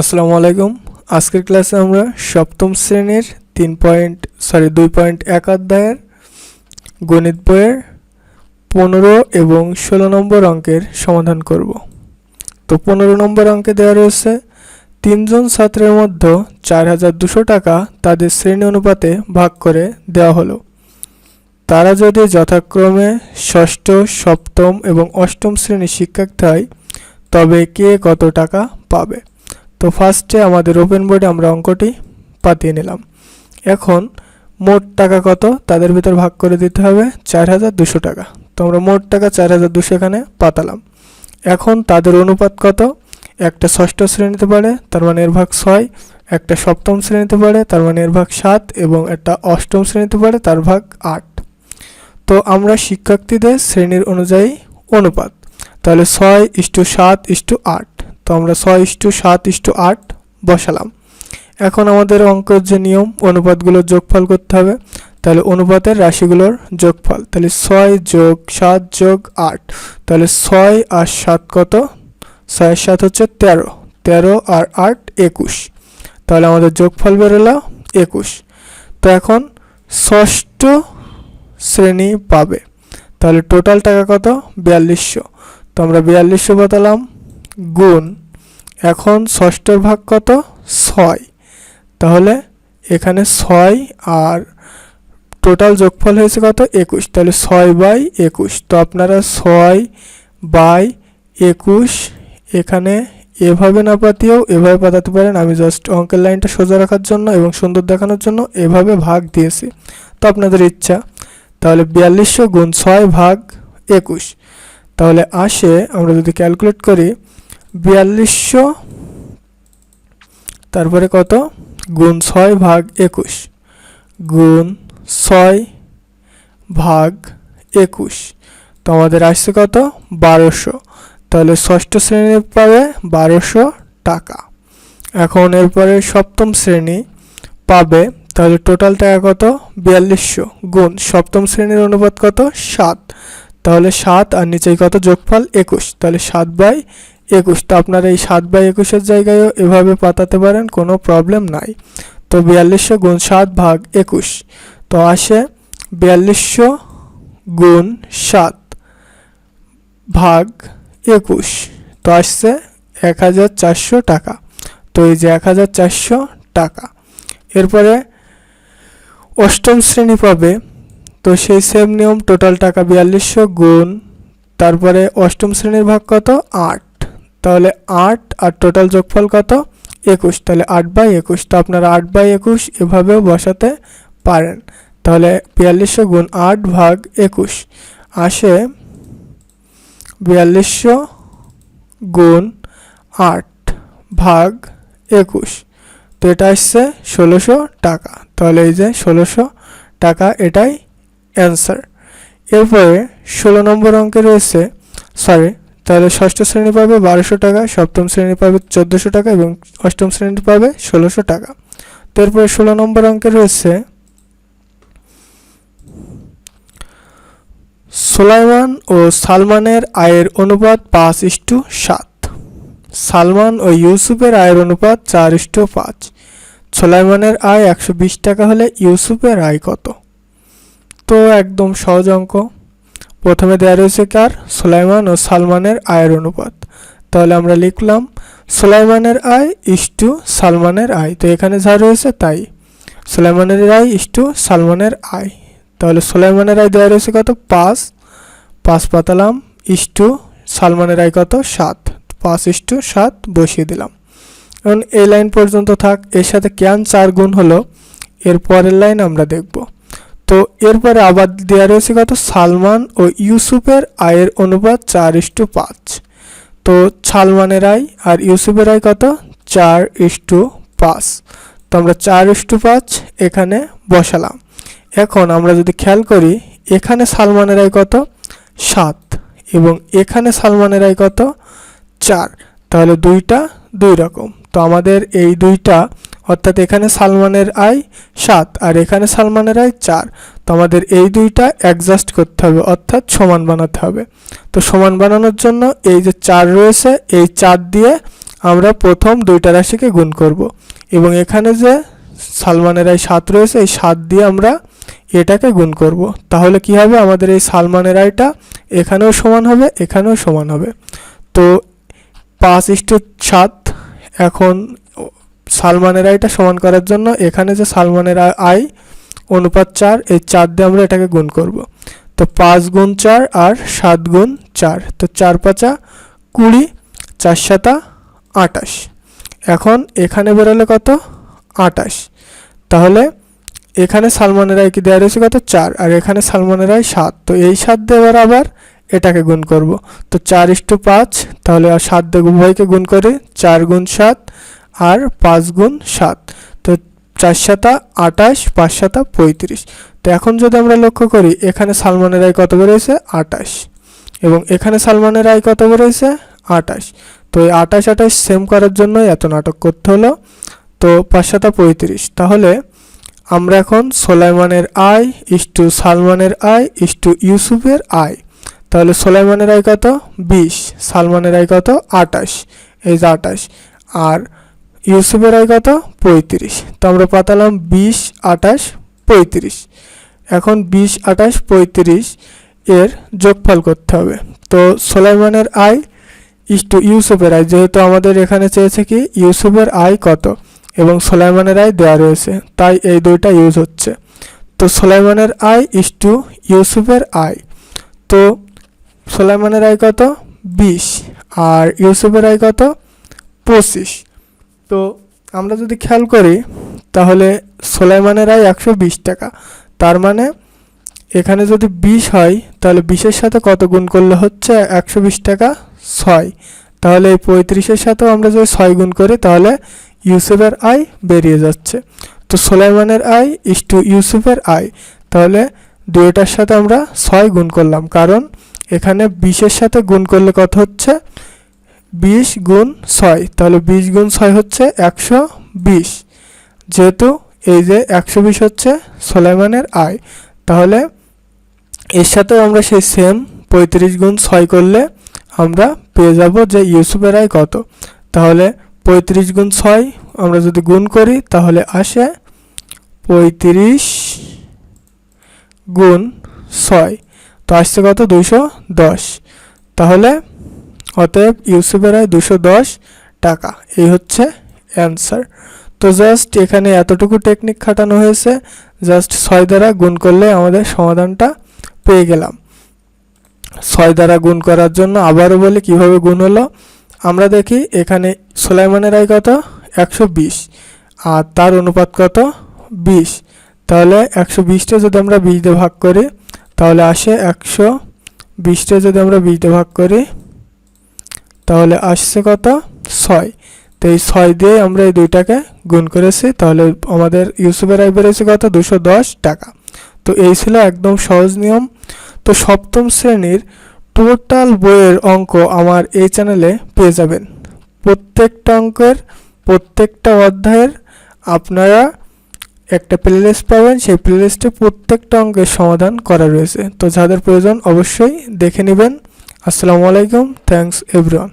আসসালামু আলাইকুম। আজকের ক্লাসে আমরা সপ্তম শ্রেণির তিন পয়েন্ট সরি দুই পয়েন্ট এক অধ্যায়ের গণিত বইয়ের পনেরো এবং ষোলো নম্বর অঙ্কের সমাধান করব। তো পনেরো নম্বর অঙ্কে দেওয়া রয়েছে, তিনজন ছাত্রের মধ্যে চার হাজার দুশো টাকা তাদের শ্রেণি অনুপাতে ভাগ করে দেওয়া হলো। তারা যদি যথাক্রমে ষষ্ঠ, সপ্তম এবং অষ্টম শ্রেণির শিক্ষার্থী হয়, তবে কে কত টাকা পাবে? তো ফার্স্টে আমাদের ওপেন বোর্ডে আমরা অঙ্কটি পাতিয়ে নিলাম। এখন মোট টাকা কত? তাদের ভিতর ভাগ করে দিতে হবে চার হাজার দুশো টাকা। তো আমরা মোট টাকা চার হাজার দুশো এখানে পাতালাম। এখন তাদের অনুপাত কত? একটা ষষ্ঠ শ্রেণীতে পারে তার মানে এর ভাগ ছয়। একটা সপ্তম শ্রেণীতে পারে তার মানে এর ভাগ সাত। এবং একটা অষ্টম শ্রেণীতে পারে তার ভাগ আট। তো আমরা শিক্ষার্থীদের শ্রেণির অনুযায়ী অনুপাত। তাহলে ছয় ইস্টু সাত ইস্টু আট। তো আমরা ছয় ইস্টু সাত ইস্টু আট বসালাম। এখন আমাদের অঙ্কের যে নিয়ম, অনুপাতগুলোর যোগফল করতে হবে। তাহলে অনুপাতের রাশিগুলোর যোগফল, তাহলে ছয় যোগ সাত যোগ আট, তাহলে ছয় আর সাত কত? ছয় সাত হচ্ছে তেরো তেরো আর আট একুশ। তাহলে আমাদের যোগফল বেরোলো একুশ। তো এখন ষষ্ঠ শ্রেণি পাবে। তাহলে টোটাল টাকা কত? বিয়াল্লিশশো। তো আমরা বিয়াল্লিশশো বাতালাম গুণ, এখন ষষ্ঠর ভাগ কত? ছয়। তাহলে এখানে ছয় আর টোটাল যোগফল হয়েছে কত? একুশ। তাহলে ছয় বাই একুশ। তো আপনারা ছয় বাই একুশ এখানে এভাবে না পাতিয়েও এভাবে পাতাতে পারেন। আমি জাস্ট অঙ্কের লাইনটা সোজা রাখার জন্য এবং সুন্দর দেখানোর জন্য এভাবে ভাগ দিয়েছি। তো আপনাদের ইচ্ছা। তাহলে বিয়াল্লিশশো গুণ ছয় ভাগ একুশ। তাহলে আসে আমরা যদি ক্যালকুলেট করি বিয়াল্লিশশো, তারপরে কত? গুণ ছয় ভাগ একুশ। গুণ ছয় ভাগ একুশ। তো আমাদের আসছে কত? বারোশো। তাহলে ষষ্ঠ শ্রেণি পাবে বারোশো টাকা। এখন এরপরে সপ্তম শ্রেণি পাবে। তাহলে টোটাল টাকা কত? বিয়াল্লিশশো। গুণ সপ্তম শ্রেণির অনুপাত কত? সাত। তাহলে সাত আর নিচে কত? যোগফল একুশ। তাহলে সাত বাই একুশ। তো আপনারা এই সাত বাই একুশের জায়গায়ও এভাবে পাতাতে পারেন, কোনো প্রবলেম নাই। তো বিয়াল্লিশশো গুণ সাত ভাগ একুশ। তো আসে বিয়াল্লিশশো গুণ সাত ভাগ একুশ। তো আসছে এক হাজার চারশো টাকা। তো এই যে এক হাজার চারশো টাকা। এরপরে অষ্টম শ্রেণি পাবে। তো সেই সেম নিয়ম টোটাল টাকা বিয়াল্লিশশো গুণ, তারপরে অষ্টম শ্রেণির ভাগ কত? আট। তাহলে আট আর টোটাল যোগফল কত? একুশ। তাহলে আট বাই একুশ। তো আপনারা আট বাই একুশ এভাবেও বসাতে পারেন। তাহলে বিয়াল্লিশশো গুণ আট ভাগ একুশ আসে বিয়াল্লিশশো গুণ আট ভাগ একুশ। তো এটা আসছে ষোলোশো টাকা। তাহলে এই যে ষোলোশো টাকা এটাই অ্যান্সার এরপরে ষোলো নম্বর অঙ্কে রয়েছে সরি তাহলে ষষ্ঠ শ্রেণি পাবে বারোশো টাকা, সপ্তম শ্রেণি পাবে চোদ্দোশো টাকা এবং অষ্টম শ্রেণি পাবে ষোলোশো টাকা। তো এরপরে ষোলো নম্বর অঙ্কে রয়েছে সোলাইমান ও সালমানের আয়ের অনুপাত পাঁচ ইস্টু সাত। সালমান ও ইউসুফের আয়ের অনুপাত চার ইস্টু পাঁচ। সোলাইমানের আয় একশো বিশ টাকা হলে ইউসুফের আয় কত? তো একদম সহজ অঙ্ক। প্রথমে দেওয়া রয়েছে কার? সোলাইমান ও সালমানের আয়ের অনুপাত। তাহলে আমরা লিখলাম, সোলাইমানের আয় ইস্টু সালমানের আয়। তো এখানে যা রয়েছে তাই। সোলাইমানের আয় ইস্টু সালমানের আয়। তাহলে সোলাইমানের আয় দেওয়া রয়েছে কত? পাঁচ। পাঁচ পাতালাম ইস্টু সালমানের আয় কত? সাত। পাঁচ ইস্টু সাত, বসিয়ে দিলাম। এখন এই লাইন পর্যন্ত থাক। এর সাথে ক্যান চার গুণ হলো, এর পরের লাইন আমরা দেখব। তো এরপরে আবার দেওয়া রয়েছে কত? সালমান ও ইউসুফের আয়ের অনুপাত চার ইস্টু পাঁচ। তো সালমানের আয় আর ইউসুফের আয় কত? চার ইস্টু পাঁচ। তো আমরা চার ইস্টু পাঁচ এখানে বসালাম। এখন আমরা যদি খেয়াল করি, এখানে সালমানের আয় কত? সাত। এবং এখানে সালমানের আয় কত? চার। তাহলে দুইটা দুই রকম। তো আমাদের এই দুইটা অর্থাৎ এখানে সালমানের আয় সাত, আর এখানে সালমানের আয় চার। তো আমাদের এই দুইটা অ্যাডজাস্ট করতে হবে, অর্থাৎ সমান বানাতে হবে। তো সমান বানানোর জন্য এই যে চার রয়েছে, এই চার দিয়ে আমরা প্রথম দুইটা রাশিকে গুণ করব। এবং এখানে যে সালমানের আয় সাত রয়েছে, এই সাত দিয়ে আমরা এটাকে গুণ করব। তাহলে কি হবে? আমাদের এই সালমানের আয়টা এখানেও সমান হবে, এখানেও সমান হবে। তো পাঁচ ইস্টু সাত, এখন সালমানের আয়টা সমান করার জন্য এখানে যে সালমানের আয়- অনুপাত চার, এই চার দিয়ে আমরা এটাকে গুণ করব। তো পাঁচ গুণ চার আর সাত গুণ চার। তো চার পাঁচা কুড়ি, চার সাতা আটাশ। এখন এখানে বেরোলে কত? আটাশ। তাহলে এখানে সালমানের আয় কি দেওয়া রয়েছে কত? চার। আর এখানে সালমানের আয় সাত। তো এই সাত এবার আবার এটাকে গুণ করব। তো চার ইস্টু পাঁচ, তাহলে আর সাত দিয়ে উভয়কে গুণ করে চার গুণ সাত আর পাঁচ গুণ সাত। তো চার সাতা আটাশ, পাঁচ সাতা পঁয়ত্রিশ। তো এখন যদি আমরা লক্ষ্য করি, এখানে সালমানের আয় কত বেরোয়েছে আটাশ। এবং এখানে সালমানের আয় কত বেরোয়েছে আটাশ। তো এই আটাশ আটাশ সেম করার জন্য এত নাটক করতে হলো। তো পাঁচ সাতা পঁয়ত্রিশ। তাহলে আমরা এখন সোলাইমানের আয় ইস্টু সালমানের আয় ইস্টু ইউসুফের আয়। তাহলে সোলাইমানের আয় কত? বিশ। সালমানের আয় কত? আটাশ। এই যে আটাশ। আর ইউসুফের আয় কত? পঁয়ত্রিশ। তো আমরা পাতালাম বিশ আটাশ পঁয়ত্রিশ। এখন বিশ আটাশ পঁয়ত্রিশ এর যোগফল করতে হবে। তো সোলাইমানের আয় ইস্টু ইউসুফের আয়, যেহেতু আমাদের এখানে চেয়েছে কি, ইউসুফের আয় কত? এবং সোলাইমানের আয় দেওয়া রয়েছে, তাই এই দুইটা ইউজ হচ্ছে। তো সোলাইমানের আয় ইস্টু ইউসুফের আয়। তো সোলাইমানের আয় কত? বিশ। আর ইউসুফের আয় কত? পঁচিশ। তো আমরা যদি খেয়াল করি, তাহলে সোলাইমানের আয় একশো বিশ টাকা। তার মানে এখানে যদি বিশ হয়, তাহলে বিশের সাথে কত গুণ করলে হচ্ছে একশো বিশ টাকা? ছয়। তাহলে এই পঁয়ত্রিশের সাথেও আমরা যদি ছয় গুণ করি, তাহলে ইউসুফের আয় বেরিয়ে যাচ্ছে। তো সোলাইমানের আয় ইস টু ইউসুফের আয়। তাহলে দুইটার সাথে আমরা ছয় গুণ করলাম। কারণ এখানে বিশের সাথে গুণ করলে কত হচ্ছে? বিশ গুণ ছয়, তাহলে বিশ গুণ ছয় হচ্ছে একশো বিশ। যেহেতু এই যে একশো বিশ হচ্ছে সোলাইমানের আয়, তাহলে এর সাথেও আমরা সেই সেম পঁয়ত্রিশ গুণ ছয় করলে আমরা পেয়ে যাব যে ইউসুফের আয় কত। তাহলে পঁয়ত্রিশ গুণ ছয় আমরা যদি গুণ করি, তাহলে আসে পঁয়ত্রিশ গুণ ছয়। তো আসছে কত? দুশো দশ। তাহলে অতএব ইউসুফের আয় দুশো দশ টাকা। এই হচ্ছে অ্যান্সার তো জাস্ট এখানে এতটুকু টেকনিক খাটানো হয়েছে জাস্ট ছয় দ্বারা গুণ করলে আমাদের সমাধানটা পেয়ে গেলাম। ছয় দ্বারা গুণ করার জন্য আবারও বলি কীভাবে গুণ হলো। আমরা দেখি এখানে সোলাইমানের আয় কত? একশো বিশ। আর তার অনুপাত কত? বিশ। তাহলে একশো বিশটা যদি আমরা বিশ দিয়ে ভাগ করি, তাহলে আসে একশো বিশটা যদি আমরা বিশ দিয়ে ভাগ করি তাহলে আসছে কত? ছয়। তো এই ছয় দিয়ে আমরা এই দুইটাকে গুণ করেছি, তাহলে আমাদের ইউসুফের আয় বেড়েছে কত? দুশো দশ টাকা। তো এই ছিল একদম সহজ নিয়ম। তো সপ্তম শ্রেণির টোটাল বইয়ের অঙ্ক আমার এই চ্যানেলে পেয়ে যাবেন। প্রত্যেকটা অঙ্কের প্রত্যেকটা অধ্যায়ের আপনারা একটা প্লেলিস্ট পাবেন, সেই প্লেলিস্টে প্রত্যেকটা অঙ্কের সমাধান করা রয়েছে। তো যাদের প্রয়োজন অবশ্যই দেখে নেবেন। আসসালামু আলাইকুম থ্যাংকস এভরিওয়ান